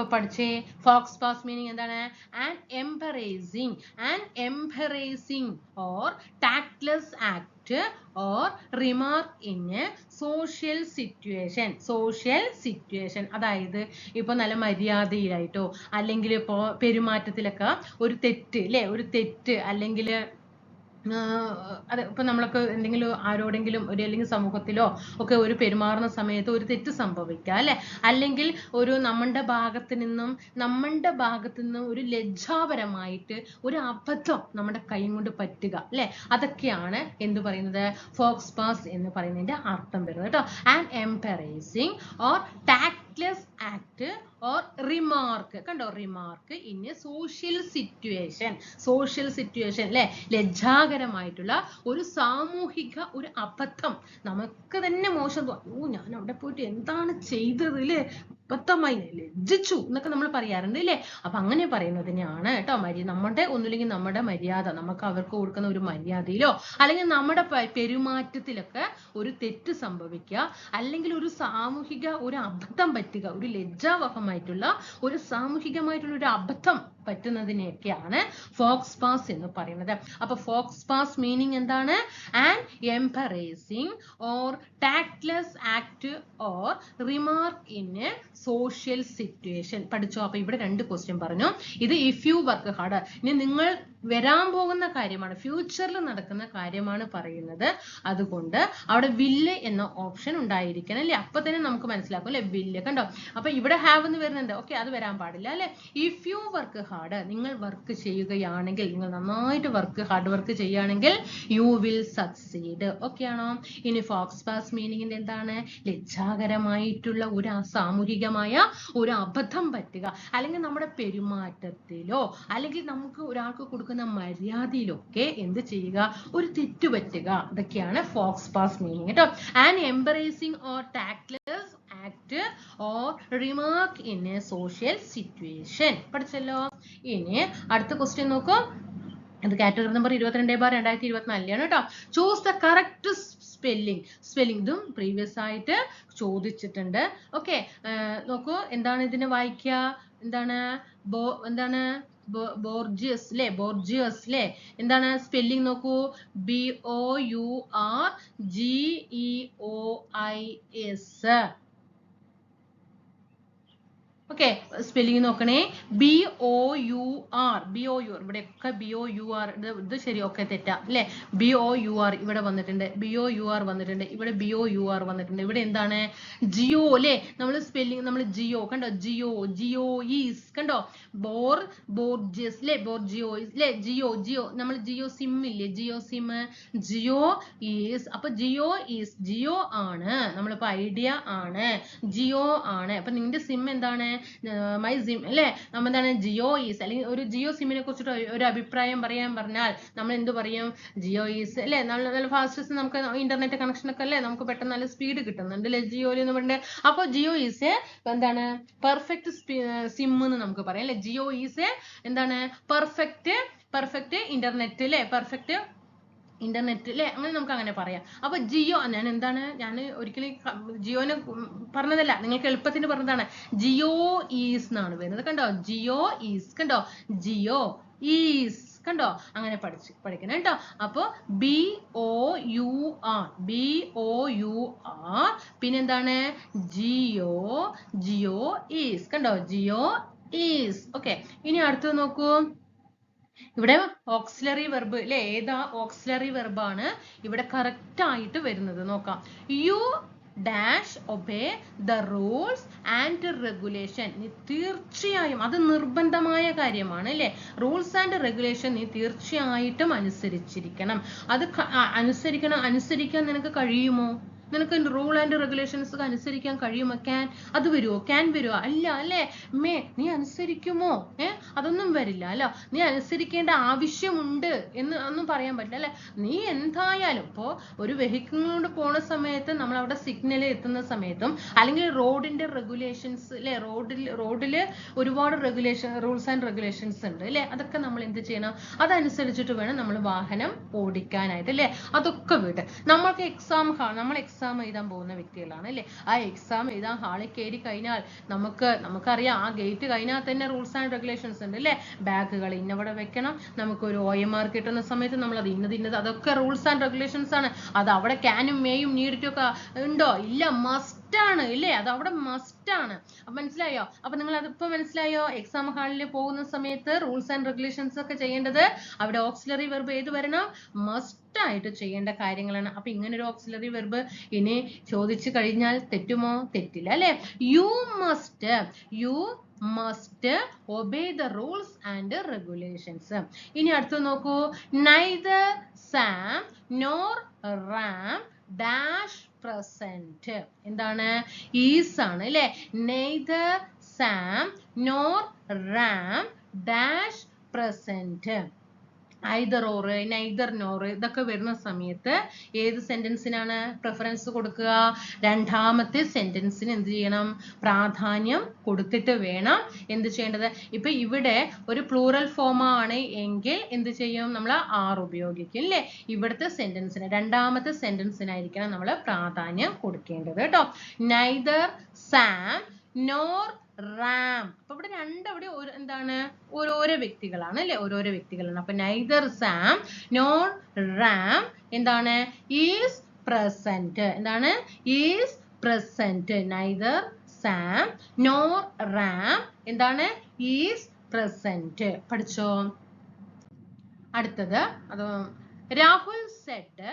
ഇപ്പൊ പഠിച്ചേ? ഫോക്സ് പാസ് മീനിങ് എന്താണ്? And embarrassing and embarrassing or tactless act or remark in social situation social situation അതായത് ഇപ്പൊ നല്ല മര്യാദയിലായിട്ടോ അല്ലെങ്കിൽ ഇപ്പോ പെരുമാറ്റത്തിലൊക്കെ ഒരു തെറ്റ് അല്ലെ ഒരു തെറ്റ് അല്ലെങ്കിൽ അത് ഇപ്പൊ നമ്മളൊക്കെ എന്തെങ്കിലും ആരോടെങ്കിലും ഒരു അല്ലെങ്കിൽ സമൂഹത്തിലോ ഒക്കെ ഒരു പെരുമാറുന്ന സമയത്ത് ഒരു തെറ്റ് സംഭവിക്കുക അല്ലെ? അല്ലെങ്കിൽ ഒരു നമ്മളുടെ ഭാഗത്ത് നിന്നും നമ്മളുടെ ഭാഗത്ത് നിന്നും ഒരു ലജ്ജാപരമായിട്ട് ഒരു അബദ്ധം നമ്മുടെ കൈ കൊണ്ട് പറ്റുക അല്ലെ? അതൊക്കെയാണ് എന്ത് പറയുന്നത്? ഫോക്സ് പാസ് എന്ന് പറയുന്നതിന്റെ അർത്ഥം വരുന്നത് കേട്ടോ. And embarrassing or tactless act or remark കണ്ടോ? Remark in a social situation social situation അല്ലെ ലജ്ജാകരമായിട്ടുള്ള ഒരു സാമൂഹിക ഒരു അബദ്ധം. നമുക്ക് തന്നെ മോശം തോന്നും. ഓ ഞാൻ അവിടെ പോയിട്ട് എന്താണ് ചെയ്തത് അല്ലേ അബദ്ധമായി ലജ്ജിച്ചു എന്നൊക്കെ നമ്മൾ പറയാറുണ്ട് ഇല്ലേ? അപ്പൊ അങ്ങനെ പറയുന്നതിനെയാണ് കേട്ടോ മര്യ നമ്മുടെ ഒന്നുമില്ലെങ്കിൽ നമ്മുടെ മര്യാദ. നമുക്ക് അവർക്ക് കൊടുക്കുന്ന ഒരു മര്യാദയിലോ അല്ലെങ്കിൽ നമ്മുടെ പെരുമാറ്റത്തിലൊക്കെ ഒരു തെറ്റ് സംഭവിക്കുക അല്ലെങ്കിൽ ഒരു സാമൂഹിക ഒരു അബദ്ധം പറ്റുക ഒരു ലജ്ജാവഹമായിട്ടുള്ള ഒരു സാമൂഹികമായിട്ടുള്ള ഒരു അബദ്ധം പറ്റുന്നതിനെയൊക്കെയാണ് ഫോക്സ് പാസ് എന്ന് പറയുന്നത്. അപ്പൊ ഫോക്സ് പാസ് മീനിങ് എന്താണ്? And embarrassing or tactless act or remark in a social situation പഠിച്ചോ? അപ്പൊ ഇവിടെ രണ്ട് ക്വസ്റ്റ്യൻ പറഞ്ഞു. ഇത് ഇഫ് യു വർക്ക് ഹാർഡ് ഇനി നിങ്ങൾ വരാൻ പോകുന്ന കാര്യമാണ് ഫ്യൂച്ചറിൽ നടക്കുന്ന കാര്യമാണ് പറയുന്നത്. അതുകൊണ്ട് അവിടെ വില്ല് എന്ന ഓപ്ഷൻ ഉണ്ടായിരിക്കണം അല്ലെ? അപ്പൊ തന്നെ നമുക്ക് മനസ്സിലാക്കും അല്ലെ? വില്ല് കണ്ടോ? അപ്പൊ ഇവിടെ ഹാവ് എന്ന് വരുന്നുണ്ട്. ഓക്കെ അത് വരാൻ പാടില്ല അല്ലെ? ഇഫ് യു വർക്ക് ഹാർഡ് നിങ്ങൾ വർക്ക് ചെയ്യുകയാണെങ്കിൽ നിങ്ങൾ നന്നായിട്ട് വർക്ക് ഹാർഡ് വർക്ക് ചെയ്യുകയാണെങ്കിൽ യു വിൽ സക്സീഡ് ഓക്കെ ആണോ? ഇനി ഫോക്സ് പാസ് മീനിങ്ങിന്റെ എന്താണ്? ലജ്ജാകരമായിട്ടുള്ള ഒരു സാമൂഹികമായ ഒരു അബദ്ധം പറ്റുക. അല്ലെങ്കിൽ നമ്മുടെ പെരുമാറ്റത്തിലോ അല്ലെങ്കിൽ നമുക്ക് ഒരാൾക്ക് കൊടുക്കുന്ന മര്യാദയിലൊക്കെ എന്ത് ചെയ്യുക? ഒരു തെറ്റുപറ്റുക ഇതൊക്കെയാണ് ഫോക്സ് പാസ് മീനിങ് കേട്ടോ. And embarrassing or tactless act or remark in a social situation പഠിച്ചല്ലോ? ഇനി അടുത്ത ക്വസ്റ്റ്യൻ നോക്കൂ. ഇത് കാറ്റഗറി നമ്പർ ഇരുപത്തിരണ്ട് ബാർ രണ്ടായിരത്തി ഇരുപത്തിനാലിലാണ് കേട്ടോ. Choose the correct spelling spelling ഇതും പ്രീവിയസ് ആയിട്ട് ചോദിച്ചിട്ടുണ്ട്. ഓക്കെ നോക്കൂ. എന്താണ് ഇതിനെ വായിക്കുക? എന്താണ്? ബോ എന്താണ്? ബോർജിയസ് അല്ലെ ബോർജിയസ് അല്ലെ എന്താണ് സ്പെല്ലിംഗ് നോക്കൂ? B O U R G E O I S okay spelling നോക്കണേ. B O U R B O U R ഇവിടെ ഒക്കെ ബി ഒ യു ആർ ഇത് ഇത് ശരി ഒക്കെ തെറ്റാ. അല്ലേ? ബി ഒ യു ആർ ഇവിടെ വന്നിട്ടുണ്ട്. ബി ഒ യു ആർ വന്നിട്ടുണ്ട്. ഇവിടെ ബി ഒ യു ആർ വന്നിട്ടുണ്ട്. ഇവിടെ എന്താണ്? ജിയോ അല്ലേ? നമ്മൾ സ്പെല്ലിംഗ് നമ്മൾ ജിയോ കണ്ടോ? ജിയോ ജിയോ ഈസ് കണ്ടോ? ബോർ ബോർജിയസ് അല്ലേ? ബോർജിയോ അല്ലേ? ജിയോ ജിയോ നമ്മൾ ജിയോ സിം ഇല്ലേ? ജിയോ സിം ജിയോ ഈസ് അപ്പൊ ജിയോ ഈസ് ജിയോ ആണ്. നമ്മളിപ്പോ ഐഡിയ ആണ്. ജിയോ ആണ്. അപ്പൊ നിന്റെ സിം എന്താണ്? മൈ സിം അല്ലെ? നമ്മൾ എന്താണ് ജിയോ ഈസ് അല്ലെങ്കിൽ ഒരു ജിയോ സിമ്മിനെ കുറിച്ചിട്ട് ഒരു- അഭിപ്രായം പറയാൻ പറഞ്ഞാൽ നമ്മൾ എന്ത് പറയും? ജിയോ ഈസ് അല്ലെ? നല്ല നല്ല ഫാസ്റ്റസ്റ്റ് നമുക്ക് ഇന്റർനെറ്റ് കണക്ഷൻ ഒക്കെ അല്ലേ? നമുക്ക് പെട്ടെന്ന് നല്ല സ്പീഡ് കിട്ടുന്നുണ്ട് അല്ലെ ജിയോയിൽ എന്ന് പറഞ്ഞിട്ട്? അപ്പോൾ ജിയോ ഈസ് എന്താണ് പെർഫെക്റ്റ് സിം എന്ന് നമുക്ക് പറയാം അല്ലെ? ജിയോ ഈസ് എന്താണ് പെർഫെക്റ്റ് പെർഫെക്റ്റ് ഇന്റർനെറ്റ് അല്ലെ? പെർഫെക്റ്റ് ഇന്റർനെറ്റ് അല്ലെ അങ്ങനെ നമുക്ക് അങ്ങനെ പറയാം. അപ്പൊ ജിയോ ഞാൻ എന്താണ് ഞാൻ ഒരിക്കലും ജിയോനെ പറഞ്ഞതല്ല. നിങ്ങൾക്ക് എളുപ്പത്തിന് പറഞ്ഞതാണ്. ജിയോ ഈസ് എന്നാണ് വരുന്നത്. കണ്ടോ? ജിയോ ഈസ്. കണ്ടോ? ജിയോ ഈസ്. കണ്ടോ? അങ്ങനെ പഠിച്ച് പഠിക്കണം കേട്ടോ. അപ്പൊ B O U R B O U R പിന്നെന്താണ്? ജിയോ ജിയോ ഈസ്. കണ്ടോ? ജിയോ ഈസ്. ഓക്കെ. ഇനി അടുത്തത് നോക്കൂ. ഇവിടെ ഓക്സിലറി വെർബ് അല്ലെ ഏതാ ഓക്സിലറി വെർബാണ് ഇവിടെ കറക്റ്റ് ആയിട്ട് വരുന്നത്. നോക്കാം. You dash obey the rules and regulation നീ തീർച്ചയായും അത് നിർബന്ധമായ കാര്യമാണ് അല്ലേ റൂൾസ് ആൻഡ് റെഗുലേഷൻ നീ തീർച്ചയായിട്ടും അനുസരിച്ചിരിക്കണം. അത് അനുസരിക്കണം അനുസരിക്കാൻ നിനക്ക് കഴിയുമോ? നിനക്ക് റൂൾ ആൻഡ് റെഗുലേഷൻസ് അനുസരിക്കാൻ കഴിയുമോ? ക്യാൻ അത് വരുമോ ക്യാൻ വരുമോ അല്ല അല്ലേ? മേ നീ അനുസരിക്കുമോ? ഏ? അതൊന്നും വരില്ല അല്ല? നീ അനുസരിക്കേണ്ട ആവശ്യമുണ്ട് എന്ന് ഒന്നും പറയാൻ പറ്റില്ല അല്ലെ? നീ എന്തായാലും ഇപ്പോ ഒരു വെഹിക്കിളിനോട് പോണ സമയത്ത് നമ്മൾ അവിടെ സിഗ്നൽ എത്തുന്ന സമയത്തും അല്ലെങ്കിൽ റോഡിന്റെ റെഗുലേഷൻസ് അല്ലെ റോഡിൽ റോഡിൽ ഒരുപാട് റെഗുലേഷൻ റൂൾസ് ആൻഡ് റെഗുലേഷൻസ് ഉണ്ട് അല്ലെ? അതൊക്കെ നമ്മൾ എന്ത് ചെയ്യണം? അതനുസരിച്ചിട്ട് വേണം നമ്മൾ വാഹനം ഓടിക്കാനായിട്ട് അല്ലെ? അതൊക്കെ വിട്ട് നമ്മൾക്ക് എക്സാം നമ്മൾ എക്സാം എഴുതാൻ പോകുന്ന വ്യക്തികളാണ് അല്ലെ? ആ എക്സാം എഴുതാൻ ഹാളിൽ കയറി കഴിഞ്ഞാൽ നമുക്ക് നമുക്കറിയാം ആ ഗേറ്റ് കഴിഞ്ഞാൽ തന്നെ റൂൾസ് ആൻഡ് റെഗുലേഷൻസ് ഉണ്ട് അല്ലെ? ബാഗുകൾ ഇന്നവിടെ വെക്കണം നമുക്ക് ഒരു ഒ എം ആർ കിട്ടുന്ന സമയത്ത് നമ്മൾ അത് ഇന്നത് ഇന്നത് അതൊക്കെ റൂൾസ് ആൻഡ് റെഗുലേഷൻസ് ആണ്. അത് അവിടെ ക്യാനും മേയും നീഡിറ്റും ഒക്കെ ഉണ്ടോ? ഇല്ല മസ്റ്റ് ആണ് ഇല്ലേ? അത് അവിടെ മസ്റ്റ് ആണ് അപ്പൊ മനസ്സിലായോ? അപ്പൊ നിങ്ങൾ അതിപ്പോ മനസ്സിലായോ? എക്സാം ഹാളിൽ പോകുന്ന സമയത്ത് റൂൾസ് ആൻഡ് റെഗുലേഷൻസ് ഒക്കെ ചെയ്യേണ്ടത് അവിടെ ഓക്സിലറി വെർബ് ഏത് വരണം? മസ്റ്റ് ആയിട്ട് ചെയ്യേണ്ട കാര്യങ്ങളാണ്. അപ്പൊ ഇങ്ങനെ ഒരു ഓക്സിലറി വെർബ് ഇനി ചോദിച്ചു കഴിഞ്ഞാൽ തെറ്റുമോ? തെറ്റില്ല അല്ലെ? You must you must obey the rules and regulations ഇനി അടുത്ത് നോക്കൂ. Neither Sam nor Ram dash present എന്താണ്? ഈസ് ആണ് അല്ലെ? Neither Sam nor Ram dash present either or neither nor ഇതൊക്കെ വരുന്ന സമയത്ത് ഏത് സെന്റൻസിനാണ് പ്രിഫറൻസ് കൊടുക്കുക? രണ്ടാമത്തെ സെന്റൻസിന് എന്ത് ചെയ്യണം? പ്രാധാന്യം കൊടുത്തിട്ട് വേണം എന്ത് ചെയ്യേണ്ടത്? ഇപ്പൊ ഇവിടെ ഒരു പ്ലൂറൽ ഫോം ആണ് എങ്കിൽ എന്ത് ചെയ്യും? നമ്മൾ ആർ ഉപയോഗിക്കും അല്ലേ ഇവിടുത്തെ സെന്റൻസിന് രണ്ടാമത്തെ സെന്റൻസിനായിരിക്കണം നമ്മൾ പ്രാധാന്യം കൊടുക്കേണ്ടത് കേട്ടോ. Neither Sam nor Ram. അപ്പൊ ഇവിടെ രണ്ടവിടെ എന്താണ്? ഓരോരോ വ്യക്തികളാണ് അല്ലെ? ഓരോരോ വ്യക്തികളാണ്. അപ്പൊ നൈദർ സാം നോൺ റാം എന്താണ്? ഈസ് പ്രസന്റ് എന്താണ്? Is present neither Sam nor Ram എന്താണ്? ഈസ് പ്രസന്റ് പഠിച്ചോ? അടുത്തത്. അത് Rahul said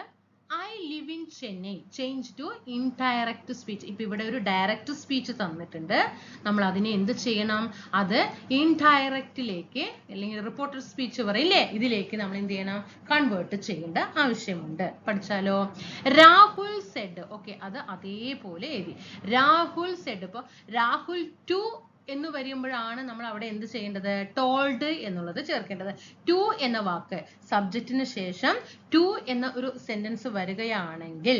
I live in Chennai change to indirect speech ഇപ്പൊ ഇവിടെ ഒരു ഡയറക്റ്റ് സ്പീച്ച് തന്നിട്ടുണ്ട്. നമ്മൾ അതിനെ എന്ത് ചെയ്യണം? അത് ഇൻഡയറക്റ്റിലേക്ക് അല്ലെങ്കിൽ റിപ്പോർട്ടർ സ്പീച്ച് പറയില്ലേ ഇതിലേക്ക് നമ്മൾ എന്ത് ചെയ്യണം? കൺവേർട്ട് ചെയ്യേണ്ട ആവശ്യമുണ്ട്. പഠിച്ചാലോ? രാഹുൽ സെഡ് ഓക്കെ അത് അതേപോലെ എഴുതി. രാഹുൽ സെഡ് ഇപ്പൊ രാഹുൽ ടു എന്ന് വരുമ്പോഴാണ് നമ്മൾ അവിടെ എന്ത് ചെയ്യേണ്ടത്? ടോൾഡ് എന്നുള്ളത് ചേർക്കേണ്ടത്. ടു എന്ന വാക്ക് സബ്ജക്റ്റിന് ശേഷം ടു എന്ന ഒരു സെന്റൻസ് വരികയാണെങ്കിൽ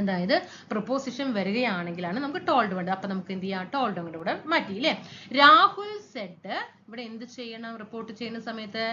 അതായത് പ്രപ്പോസിഷൻ വരികയാണെങ്കിലാണ് നമുക്ക് ടോൾഡ് വേണ്ടത്. അപ്പൊ നമുക്ക് എന്ത് ചെയ്യാം? ടോൾഡ് അങ്ങോട്ട് ഇവിടെ മാറ്റി അല്ലേ രാഹുൽ സെഡ് ഇവിടെ എന്ത് ചെയ്യണം? റിപ്പോർട്ട് ചെയ്യുന്ന സമയത്ത്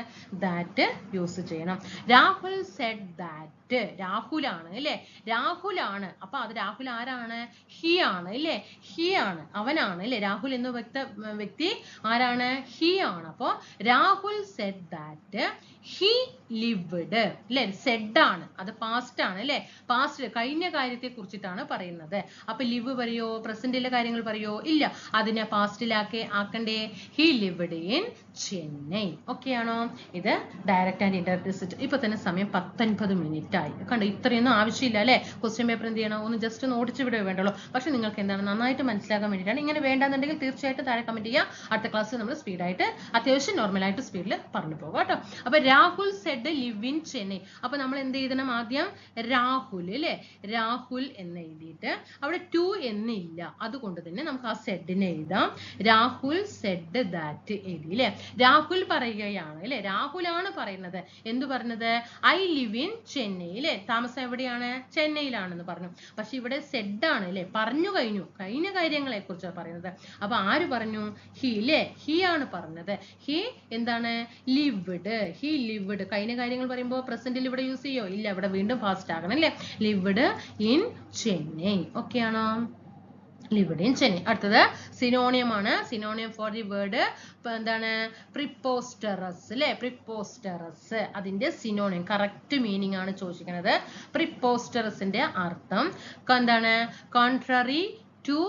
ദാറ്റ് യൂസ് ചെയ്യണം. രാഹുൽ സെഡ് ദാറ്റ് രാഹുലാണ് അല്ലെ? രാഹുലാണ്. അപ്പൊ അത് രാഹുൽ ആരാണ്? ഹി ആണ് അല്ലെ? ഹി ആണ്. അവനാണ് അല്ലെ? രാഹുൽ എന്ന വ്യക്ത വ്യക്തി ആരാണ്? ഹി ആണ്. അപ്പോ Rahul said that he lived അല്ലെ? സെഡ് ആണ്. അത് പാസ്റ്റ് ആണ് അല്ലെ? പാസ്റ്റ് കഴിഞ്ഞ കാര്യത്തെ കുറിച്ചിട്ടാണ് പറയുന്നത്. അപ്പൊ ലിവ് പറയോ? പ്രസന്റിലെ കാര്യങ്ങൾ പറയോ? ഇല്ല. അതിനെ പാസ്റ്റിലാക്കി ആക്കണ്ടേ? He lived in Chennai. Okay ആണോ? ഇത് ഡയറക്റ്റ് ആൻഡ് ഇന്റർപ്രിസിറ്റ് ഇപ്പൊ തന്നെ സമയം പത്തൊൻപത് മിനിറ്റ് ആയി. കണ്ടോ ഇത്രയൊന്നും ആവശ്യമില്ല അല്ലേ? ക്വസ്റ്റ്യൻ പേപ്പർ എന്ത് ചെയ്യണം? ഒന്ന് ജസ്റ്റ് ഒന്ന് ഓടിച്ചു വിടേ വേണ്ടുള്ളൂ. പക്ഷെ നിങ്ങൾക്ക് എന്താണ് നന്നായിട്ട് മനസ്സിലാക്കാൻ വേണ്ടിയിട്ടാണ് ഇങ്ങനെ വേണ്ടാന്നുണ്ടെങ്കിൽ തീർച്ചയായിട്ടും താഴെ കമന്റ് ചെയ്യുക അടുത്ത ക്ലാസ്സിൽ നമ്മൾ സ്പീഡായിട്ട് അത്യാവശ്യം നോർമലായിട്ട് സ്പീഡിൽ പറഞ്ഞു പോകാം കേട്ടോ. അപ്പൊ Rahul said live in Chennai അപ്പൊ നമ്മൾ എന്ത് ചെയ്യണം ആദ്യം? രാഹുൽ അല്ലെ രാഹുൽ എന്ന് എഴുതിയിട്ട് അവിടെ ടു എന്നില്ല. അതുകൊണ്ട് തന്നെ നമുക്ക് ആ സെഡിനെ എഴുതാം. രാഹുൽ സെഡ് ദാറ്റ് എഴുതി അല്ലെ രാഹുൽ പറയുകയാണ് അല്ലെ രാഹുലാണ് പറയുന്നത്. എന്തു പറഞ്ഞത്? ഐ ലിവ് ഇൻ ചെന്നൈ അല്ലെ താമസം എവിടെയാണ്? ചെന്നൈയിലാണെന്ന് പറഞ്ഞു. പക്ഷെ ഇവിടെ സെഡ് ആണ് അല്ലെ? പറഞ്ഞു കഴിഞ്ഞു. കഴിഞ്ഞ കാര്യങ്ങളെ കുറിച്ചാണ് പറയുന്നത്. അപ്പൊ ആര് പറഞ്ഞു? ഹി അല്ലെ ഹി ആണ് പറഞ്ഞത്. ഹി എന്താണ്? ലിവ്ഡ്. He lived. കഴിഞ്ഞ കാര്യങ്ങൾ പറയുമ്പോൾ പ്രസന്റിൽ ഇവിടെ യൂസ് ചെയ്യോ? ഇല്ല ഇവിടെ വീണ്ടും ഫാസ്റ്റ് ആകണം അല്ലെ? Lived in Chennai. ഓക്കെ ആണോ? ലിവ്ഡ് ചെന്നി അടുത്തത് സിനോണിയം ആണ്. സിനോണിയം ഫോർ ദി വേർഡ് എന്താണ്? പ്രിപ്പോസ്റ്ററസ് അല്ലെ പ്രിപ്പോസ്റ്ററസ് അതിന്റെ സിനോണിയം കറക്റ്റ് മീനിങ് ആണ് ചോദിക്കുന്നത് പ്രിപ്പോസ്റ്ററസിന്റെ അർത്ഥം എന്താണ്? Contrary to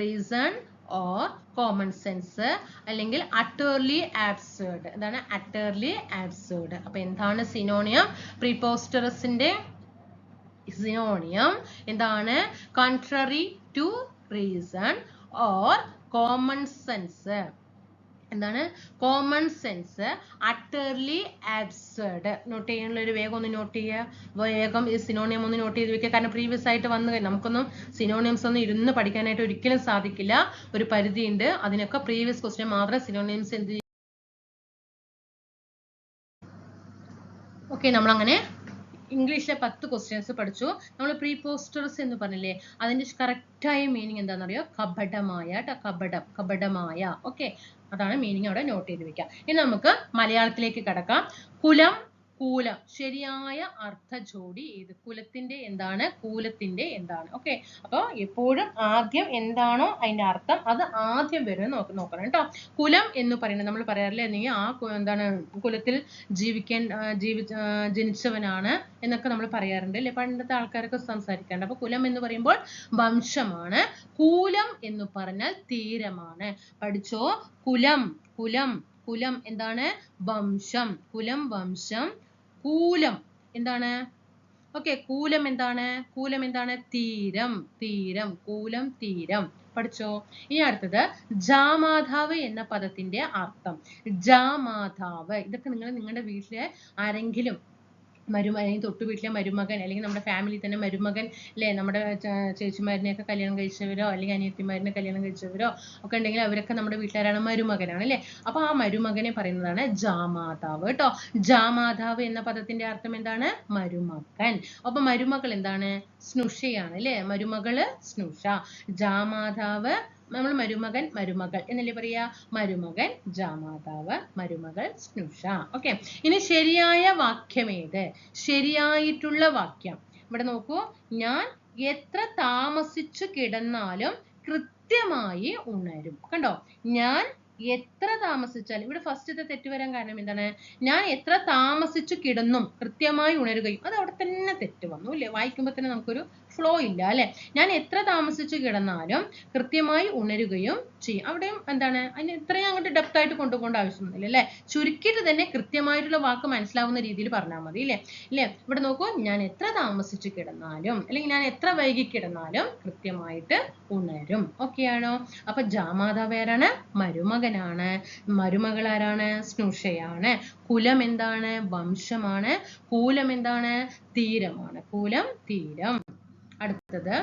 reason or common sense അല്ലെങ്കിൽ അട്ടേർലി ആബ്സേർഡ് എന്താണ്? അട്ടേർലി ആബ്സേർഡ് അപ്പൊ എന്താണ് സിനോണിയം പ്രിപ്പോസ്റ്ററസിന്റെ സിനോണിയം എന്താണ്? Contrary to reason or common sense എന്താണ്? Common sense utterly absurd note ചെയ്യാനുള്ള ഒരു വേഗം ഒന്ന് നോട്ട് ചെയ്യുക. വേഗം ഈ സിനോണിയം ഒന്ന് നോട്ട് ചെയ്ത് വെക്കുക. കാരണം പ്രീവിയസ് ആയിട്ട് വന്നു കഴിഞ്ഞാൽ നമുക്കൊന്നും സിനോണിയംസ് ഒന്നും ഇരുന്ന് പഠിക്കാനായിട്ട് ഒരിക്കലും സാധിക്കില്ല. ഒരു പരിധിയുണ്ട്. അതിനൊക്കെ പ്രീവിയസ് ക്വസ്റ്റ്യൻ മാത്രം സിനോണിയംസ് എന്ത് ഓക്കെ നമ്മളങ്ങനെ ഇംഗ്ലീഷിലെ പത്ത് ക്വസ്റ്റ്യൻസ് പഠിച്ചു. നമ്മൾ പ്രീ പോസ്റ്റേഴ്സ് എന്ന് പറഞ്ഞില്ലേ അതിന്റെ കറക്റ്റായ മീനിങ് എന്താണെന്നറിയോ? കപടമായ കപടം കപടമായ. ഓക്കെ അതാണ് മീനിങ് അവിടെ നോട്ട് ചെയ്ത് വെക്കാം. ഇനി നമുക്ക് മലയാളത്തിലേക്ക് കടക്കാം. കുലം കൂലം. ശരിയായ അർത്ഥ ജോഡി ഏത്? കുലത്തിന്റെ എന്താണ്? കൂലത്തിന്റെ എന്താണ്? ഓക്കെ അപ്പോൾ എപ്പോഴും ആദ്യം എന്താണോ അതിന്റെ അർത്ഥം അത് ആദ്യം വരും നോക്ക് നോക്കണം കേട്ടോ. കുലം എന്ന് പറയുന്നത് നമ്മൾ പറയാറില്ലേ? നീ ആ എന്താണ് കുലത്തിൽ ജീവിക്കാൻ ജീവി ജനിച്ചവനാണ് എന്നൊക്കെ നമ്മൾ പറയാറുണ്ട് അല്ലെ? പണ്ടത്തെ ആൾക്കാരൊക്കെ സംസാരിക്കാറുണ്ട്. അപ്പൊ കുലം എന്ന് പറയുമ്പോൾ വംശമാണ്. കൂലം എന്ന് പറഞ്ഞാൽ തീരമാണ്. പഠിച്ചോ? കുലം കുലം കുലം എന്താണ്? വംശം. കുലം വംശം കൂലം എന്താണ്? ഓക്കെ കൂലം എന്താണ്? കൂലം എന്താണ്? തീരം തീരം കൂലം തീരം. പഠിച്ചോ? ഇനി അടുത്തത് ജാമാതാവ് എന്ന പദത്തിന്റെ അർത്ഥം. ജാമാതാവ് ഇതൊക്കെ നിങ്ങൾ നിങ്ങളുടെ വീട്ടിലെ ആരെങ്കിലും മരുമ അല്ലെങ്കിൽ തൊട്ടു വീട്ടിലെ മരുമകൻ അല്ലെങ്കിൽ നമ്മുടെ ഫാമിലി തന്നെ മരുമകൻ അല്ലേ നമ്മുടെ ചേച്ചിമാരിനെയൊക്കെ കല്യാണം കഴിച്ചവരോ അല്ലെങ്കിൽ അനിയത്തിമാരിനെ കല്യാണം കഴിച്ചവരോ ഒക്കെ ഉണ്ടെങ്കിൽ അവരൊക്കെ നമ്മുടെ വീട്ടുകാരാണ് മരുമകനാണ് അല്ലേ അപ്പൊ ആ മരുമകനെ പറയുന്നതാണ് ജാമാതാവ് കേട്ടോ ജാമാതാവ് എന്ന പദത്തിന്റെ അർത്ഥം എന്താണ്? മരുമകൻ. അപ്പൊ മരുമകൾ എന്താണ്? സ്നുഷയാണ് അല്ലേ മരുമകൾ സ്നുഷ. ജാമാതാവ് നമ്മൾ മരുമകൻ മരുമകൾ. എന്നല്ലേ പറയാ? മരുമകൻ ജാമാതാവ് മരുമകൾ സ്നുഷ. ഓക്കെ ഇനി ശരിയായ വാക്യം ഏത്? ശരിയായിട്ടുള്ള വാക്യം. ഇവിടെ നോക്കൂ. ഞാൻ എത്ര താമസിച്ചു കിടന്നാലും കൃത്യമായി ഉണരും. കണ്ടോ? ഞാൻ എത്ര താമസിച്ചാലും ഇവിടെ ഫസ്റ്റത്തെ തെറ്റ് വരാൻ കാരണം എന്താണ്? ഞാൻ എത്ര താമസിച്ചു കിടന്നും കൃത്യമായി ഉണരുകയും അത് അവിടെ തന്നെ തെറ്റ് വന്നു അല്ലേ? വായിക്കുമ്പോൾ തന്നെ നമുക്കൊരു ഫ്ലോ ഇല്ല അല്ലെ? ഞാൻ എത്ര താമസിച്ചു കിടന്നാലും കൃത്യമായി ഉണരുകയും ചെയ്യും. അവിടെയും എന്താണ്? അതിന് ഇത്രയും അങ്ങോട്ട് ഡെപ്ത് ആയിട്ട് കൊണ്ടുപോകേണ്ട ആവശ്യമൊന്നുമില്ല അല്ലെ? ചുരുക്കിയിട്ട് തന്നെ കൃത്യമായിട്ടുള്ള വാക്ക് മനസ്സിലാവുന്ന രീതിയിൽ പറഞ്ഞാൽ മതി അല്ലെ? അല്ലെ ഇവിടെ നോക്കൂ ഞാൻ എത്ര താമസിച്ചു കിടന്നാലും അല്ലെങ്കിൽ ഞാൻ എത്ര വൈകി കിടന്നാലും കൃത്യമായിട്ട് ഉണരും. ഓക്കെ ആണോ? അപ്പൊ ജാമാതാവ് ആരാണ്? മരുമകനാണ്. മരുമകൾ ആരാണ്? സ്നുഷയാണ്. കുലം എന്താണ്? വംശമാണ്. കൂലം എന്താണ്? തീരമാണ്. കൂലം തീരം. അടുത്തത്.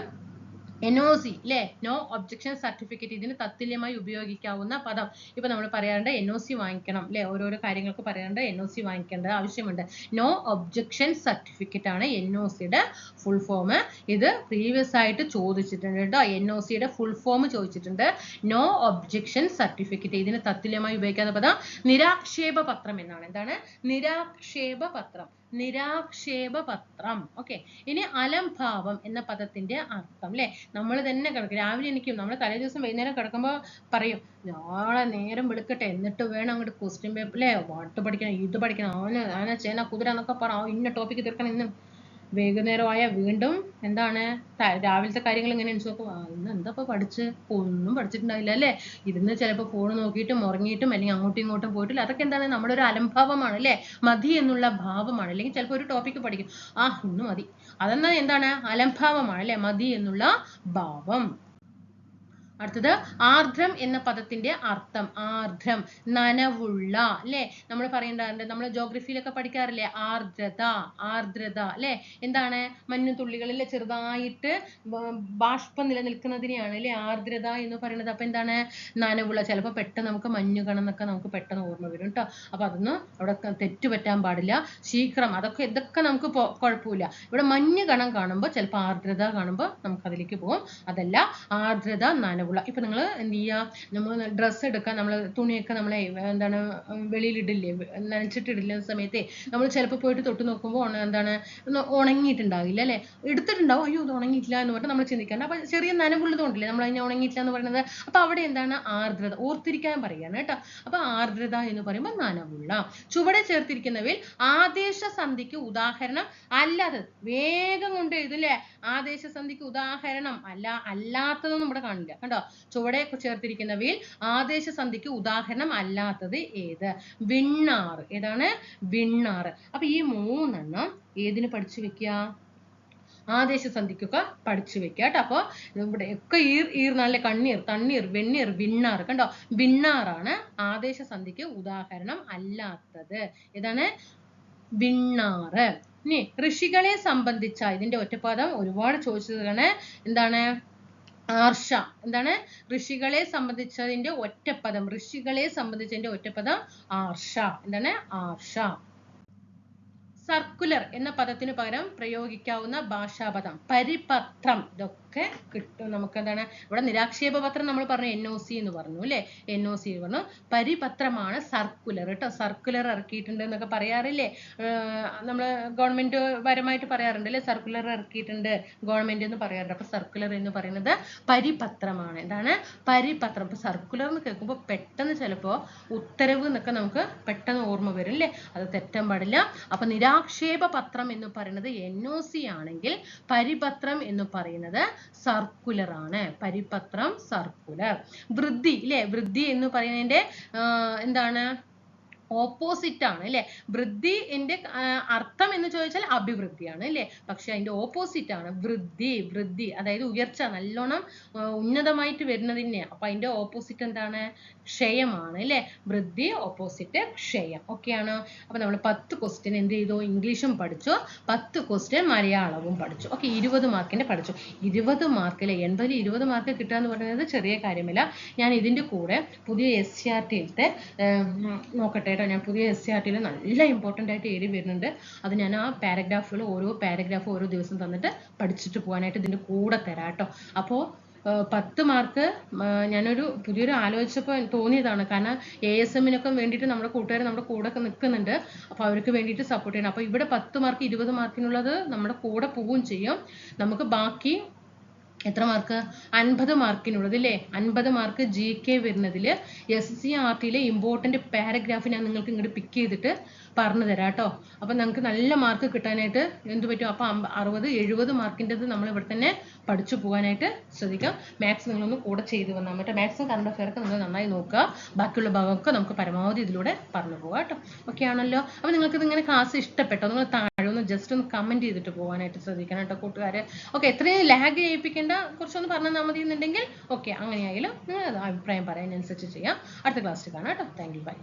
എൻ ഒ സി അല്ലേ നോ ഒബ്ജക്ഷൻ സർട്ടിഫിക്കറ്റ് ഇതിന് തത്തുല്യമായി ഉപയോഗിക്കാവുന്ന പദം. ഇപ്പൊ നമ്മൾ പറയാറുണ്ട് എൻ ഒ സി വാങ്ങിക്കണം അല്ലെ ഓരോരോ കാര്യങ്ങൾക്ക് പറയാറുണ്ട് എൻ ഒ സി വാങ്ങിക്കേണ്ടത് ആവശ്യമുണ്ട്. നോ ഒബ്ജക്ഷൻ സർട്ടിഫിക്കറ്റ് ആണ് എൻ ഒ സിയുടെ ഫുൾ ഫോം ഇത് പ്രീവിയസ് ആയിട്ട് ചോദിച്ചിട്ടുണ്ട് കേട്ടോ. എൻ ഒ സിയുടെ ഫുൾ ഫോം ചോദിച്ചിട്ടുണ്ട്. നോ ഒബ്ജക്ഷൻ സർട്ടിഫിക്കറ്റ് ഇതിന് തത്തുല്യമായി ഉപയോഗിക്കാവുന്ന പദം നിരാക്ഷേപ പത്രം എന്നാണ്. എന്താണ്? നിരാക്ഷേപ പത്രം നിരാക്ഷേപ പത്രം ഓക്കെ ഇനി അലംഭാവം എന്ന പദത്തിന്റെ അർത്ഥം അല്ലെ നമ്മൾ തന്നെ കിടക്കും. രാവിലെ എനിക്കും നമ്മൾ തലേ ദിവസം വൈകുന്നേരം കിടക്കുമ്പോൾ പറയും നാളെ നേരം വെളുക്കട്ടെ. എന്നിട്ട് വേണം അങ്ങോട്ട് ക്വസ്റ്റ്യൻ പേപ്പർ അല്ലേ പാട്ട് പഠിക്കണം ഇത് പഠിക്കണം അവന് ആന ചേന കുതിര എന്നൊക്കെ പറ. ഇന്ന ടോപ്പിക്ക് തീർക്കണം ഇന്ന്. വൈകുന്നേരമായ വീണ്ടും എന്താണ് രാവിലത്തെ കാര്യങ്ങൾ ഇങ്ങനെ എണിച്ച് നോക്കും? ഇന്ന് എന്താ പഠിച്ച്? ഒന്നും പഠിച്ചിട്ടുണ്ടാവില്ല അല്ലേ? ഇരുന്ന് ചിലപ്പോൾ ഫോൺ നോക്കിയിട്ടും ഉറങ്ങിയിട്ടും അല്ലെങ്കിൽ അങ്ങോട്ടും ഇങ്ങോട്ടും പോയിട്ടില്ല. അതൊക്കെ എന്താണ് നമ്മുടെ ഒരു അലംഭാവമാണ് അല്ലേ? മതി എന്നുള്ള ഭാവമാണ്. അല്ലെങ്കിൽ ചിലപ്പോൾ ഒരു ടോപ്പിക്ക് പഠിക്കും. ആ ഇന്ന് മതി. അതെന്നാ എന്താണ്? അലംഭാവമാണ് അല്ലേ? മതി എന്നുള്ള ഭാവം. അടുത്തത് ആർദ്രം എന്ന പദത്തിന്റെ അർത്ഥം ആർദ്രം നനവുള്ള അല്ലേ? നമ്മൾ പറയേണ്ടതുണ്ട് നമ്മൾ ജോഗ്രഫിയിലൊക്കെ പഠിക്കാറില്ലേ? ആർദ്രത ആർദ്രത അല്ലേ? എന്താണ്? മഞ്ഞുതുള്ളികളിൽ ചെറുതായിട്ട് ബാഷ്പം നിലനിൽക്കുന്നതിനെയാണ് അല്ലേ? ആർദ്രത എന്ന് പറയുന്നത്. അപ്പൊ എന്താണ്? നനവുള്ള ചിലപ്പോൾ പെട്ടെന്ന് നമുക്ക് മഞ്ഞു കണമെന്നൊക്കെ നമുക്ക് പെട്ടെന്ന് ഓർമ്മ വരും കേട്ടോ അപ്പൊ അതൊന്നും അവിടെ തെറ്റുപറ്റാൻ പറ്റാൻ പാടില്ല. ശീഘ്രം അതൊക്കെ ഇതൊക്കെ നമുക്ക് കുഴപ്പമില്ല. ഇവിടെ മഞ്ഞ് കണം കാണുമ്പോൾ ചിലപ്പോൾ ആർദ്രത കാണുമ്പോൾ നമുക്ക് അതിലേക്ക് പോകും അതല്ല ആർദ്രത നനവുള്ള ഇപ്പൊ നിങ്ങൾ എന്ത് ചെയ്യുക നമ്മൾ ഡ്രസ്സ് എടുക്കാൻ നമ്മൾ തുണിയൊക്കെ നമ്മളെ എന്താണ് വെളിയിൽ വെളിയിലിടില്ലേ? നനച്ചിട്ടിടില്ല സമയത്തെ നമ്മൾ ചിലപ്പോൾ പോയിട്ട് തൊട്ട് നോക്കുമ്പോൾ എന്താണ് ഉണങ്ങിയിട്ടുണ്ടാവില്ല അല്ലെ? എടുത്തിട്ടുണ്ടാവും. അയ്യോ ഇത് ഉണങ്ങിയിട്ടില്ല എന്ന് പറഞ്ഞിട്ട് നമ്മൾ ചിന്തിക്കണ്ട. അപ്പൊ ചെറിയ നനവുള്ളത് കൊണ്ടല്ലേ? നമ്മൾ അതിനെ ഉണങ്ങിയിട്ടില്ല എന്ന് പറയുന്നത്. അപ്പൊ അവിടെ എന്താണ്? ആർദ്രത. ഓർത്തിരിക്കാൻ പറയാണ് കേട്ടോ. അപ്പൊ ആർദ്രത എന്ന് പറയുമ്പോൾ നനവുള്ള. ചുവടെ ചേർത്തിരിക്കുന്നവയിൽ ആദേശ സന്ധിക്ക് ഉദാഹരണം അല്ലാതെ വേഗം കൊണ്ട് എഴുതില്ലേ ആദേശ സന്ധിക്ക് ഉദാഹരണം. അല്ല അല്ലാത്തതൊന്നും ഇവിടെ കാണില്ല. കണ്ടോ? ചുവടെ ചേർത്തിരിക്കുന്നവയിൽ ആദേശ സന്ധിക്ക് ഉദാഹരണം അല്ലാത്തത് ഏത്? വിണ്ണാർ ഏതാണ്? വിണ്ണാർ അപ്പൊ ഈ മൂന്നെണ്ണം ഏതിന് പഠിച്ചു വെക്കുക ആദേശ സന്ധിക്കൊക്കെ പഠിച്ചു വെക്കുക കേട്ടോ. അപ്പൊ ഇവിടെ ഒക്കെ ഈർ ഈർന്നാലെ കണ്ണീർ തണ്ണീർ വെണ്ണീർ വിണ്ണാർ കണ്ടോ? വിണ്ണാറാണ് ആദേശ സന്ധിക്ക് ഉദാഹരണം അല്ലാത്തത്. ഏതാണ്? വിണ്ണാറ്. ഇനി ഋഷികളെ സംബന്ധിച്ച ഇതിന്റെ ഒറ്റപ്പാദം ഒരുപാട് ചോദിച്ചതാണ്. എന്താണ്? ആർഷ. എന്താണ്? ഋഷികളെ സംബന്ധിച്ചതിന്റെ ഒറ്റപ്പദം. ഋഷികളെ സംബന്ധിച്ചതിന്റെ ഒറ്റപ്പദം ആർഷ. എന്താണ്? ആർഷ. സർക്കുലർ എന്ന പദത്തിന് പകരം പ്രയോഗിക്കാവുന്ന ഭാഷാപദം. പരിപത്രം. ഇതൊക്കെ കിട്ടും. നമുക്ക് എന്താണ്? ഇവിടെ നിരാക്ഷേപ പത്രം നമ്മൾ പറഞ്ഞു എൻ ഒ സി എന്ന് പറഞ്ഞു അല്ലെ? എൻ ഒ സി പറഞ്ഞു. പരിപത്രമാണ് സർക്കുലർ കേട്ടോ സർക്കുലർ ഇറക്കിയിട്ടുണ്ട് എന്നൊക്കെ പറയാറില്ലേ? നമ്മൾ ഗവൺമെന്റ് പരമായിട്ട് പറയാറുണ്ട് അല്ലെ? സർക്കുലർ ഇറക്കിയിട്ടുണ്ട് ഗവൺമെന്റ് എന്ന് പറയാറുണ്ട്. അപ്പൊ സർക്കുലർ എന്ന് പറയുന്നത് പരിപത്രമാണ്. എന്താണ്? പരിപത്രം. ഇപ്പൊ സർക്കുലർ എന്ന് കേൾക്കുമ്പോൾ പെട്ടെന്ന് ചിലപ്പോ ഉത്തരവ് എന്നൊക്കെ നമുക്ക് പെട്ടെന്ന് ഓർമ്മ വരും അല്ലേ? അത് തെറ്റാൻ പാടില്ല. അപ്പൊ നിരാക്ഷേപ പത്രം എന്ന് പറയുന്നത് എൻ ഒ സി ആണെങ്കിൽ പരിപത്രം എന്ന് പറയുന്നത് സർക്കുലർ ആണ്. പരിപത്രം സർക്കുലർ വൃദ്ധി ല്ലേ വൃദ്ധി എന്ന് പറയുന്നതിന്റെ എന്താണ്? ഓപ്പോസിറ്റ് ആണ് അല്ലെ? വൃദ്ധിന്റെ അർത്ഥം എന്ന് ചോദിച്ചാൽ അഭിവൃദ്ധിയാണ് അല്ലെ? പക്ഷെ അതിന്റെ ഓപ്പോസിറ്റ് ആണ് വൃദ്ധി വൃദ്ധി അതായത് ഉയർച്ച നല്ലോണം ഉന്നതമായിട്ട് വരുന്നതിനെ അപ്പൊ അതിന്റെ ഓപ്പോസിറ്റ് എന്താണ്? ക്ഷയമാണ് അല്ലെ? വൃദ്ധി ഓപ്പോസിറ്റ് ക്ഷയം. ആണോ? അപ്പൊ നമ്മൾ പത്ത് ക്വസ്റ്റ്യൻ എന്ത് ചെയ്തു? ഇംഗ്ലീഷും പഠിച്ചു. പത്ത് ക്വസ്റ്റ്യൻ മലയാളവും പഠിച്ചു. ഓക്കെ ഇരുപത് മാർക്കിന്റെ പഠിച്ചു. ഇരുപത് മാർക്കിലെ എൺപതിൽ ഇരുപത് മാർക്ക് കിട്ടുക എന്ന് പറയുന്നത് ചെറിയ കാര്യമില്ല. ഞാൻ ഇതിന്റെ കൂടെ പുതിയ എസ് സി ആർ ടിയിലത്തെ നോക്കട്ടെ കേട്ടോ ഞാൻ പുതിയ എസ് സി ആർ ടിയിൽ നല്ല ഇമ്പോർട്ടന്റ് ആയിട്ട് എഴുതി വരുന്നുണ്ട്. അത് ഞാൻ ആ പാരഗ്രാഫുകൾ ഓരോ പാരഗ്രാഫ് ഓരോ ദിവസം തന്നിട്ട് പഠിച്ചിട്ട് പോകാനായിട്ട് ഇതിന്റെ കൂടെ തരാം കേട്ടോ അപ്പോൾ പത്ത് മാർക്ക് ഞാനൊരു പുതിയൊരു ആലോചിച്ചപ്പോൾ തോന്നിയതാണ്. കാരണം എ എസ് എമ്മിനൊക്കെ വേണ്ടിയിട്ട് നമ്മുടെ കൂട്ടുകാർ നമ്മുടെ കൂടെ ഒക്കെ നിൽക്കുന്നുണ്ട് അപ്പോൾ അവർക്ക് വേണ്ടിയിട്ട് സപ്പോർട്ട് ചെയ്യണം. അപ്പോൾ ഇവിടെ പത്ത് മാർക്ക് ഇരുപത് മാർക്കിനുള്ളത് നമ്മുടെ കൂടെ പോവുകയും ചെയ്യും. നമുക്ക് ബാക്കി എത്ര മാർക്ക് അൻപത് മാർക്കിനുള്ളത് അല്ലേ അൻപത് മാർക്ക് ജി കെ വരുന്നതിൽ എസ് സി ആർ ടിയിലെ പാരഗ്രാഫ് ഞാൻ നിങ്ങൾക്ക് ഇങ്ങോട്ട് പിക്ക് ചെയ്തിട്ട് പറഞ്ഞു തരാം കേട്ടോ അപ്പം നമുക്ക് നല്ല മാർക്ക് കിട്ടാനായിട്ട് എന്ത് പറ്റും? അപ്പം അറുപത് എഴുപത് മാർക്കിന്റെത് നമ്മൾ ഇവിടെ തന്നെ പഠിച്ചു പോകാനായിട്ട് ശ്രദ്ധിക്കാം. മാത്സ് നിങ്ങളൊന്ന് കൂടെ ചെയ്ത് വന്നാൽ കേട്ടോ മാത്സും കറണ്ട് അഫെയർക്ക് നിങ്ങൾ നന്നായി നോക്കുക. ബാക്കിയുള്ള ഭാഗമൊക്കെ നമുക്ക് പരമാവധി ഇതിലൂടെ പറഞ്ഞു പോകാം കേട്ടോ ഓക്കെ ആണല്ലോ? അപ്പോൾ നിങ്ങൾക്ക് ഇങ്ങനെ ക്ലാസ് ഇഷ്ടപ്പെട്ടോ? നിങ്ങൾ താഴെ ജസ്റ്റ് ഒന്ന് കമന്റ് ചെയ്തിട്ട് പോകാനായിട്ട് ശ്രദ്ധിക്കണം കേട്ടോ കൂട്ടുകാരെ. ഓക്കെ എത്രയും ലാഗ് ചെയ്യിപ്പിക്കേണ്ട കുറച്ചൊന്ന് പറഞ്ഞു തന്നാൽ മതി എന്നുണ്ടെങ്കിൽ ഓക്കെ അങ്ങനെയായാലും നിങ്ങൾ അഭിപ്രായം പറയാൻ അനുസരിച്ച് ചെയ്യാം. അടുത്ത ക്ലാസ്സിൽ കാണാം കേട്ടോ. Thank you by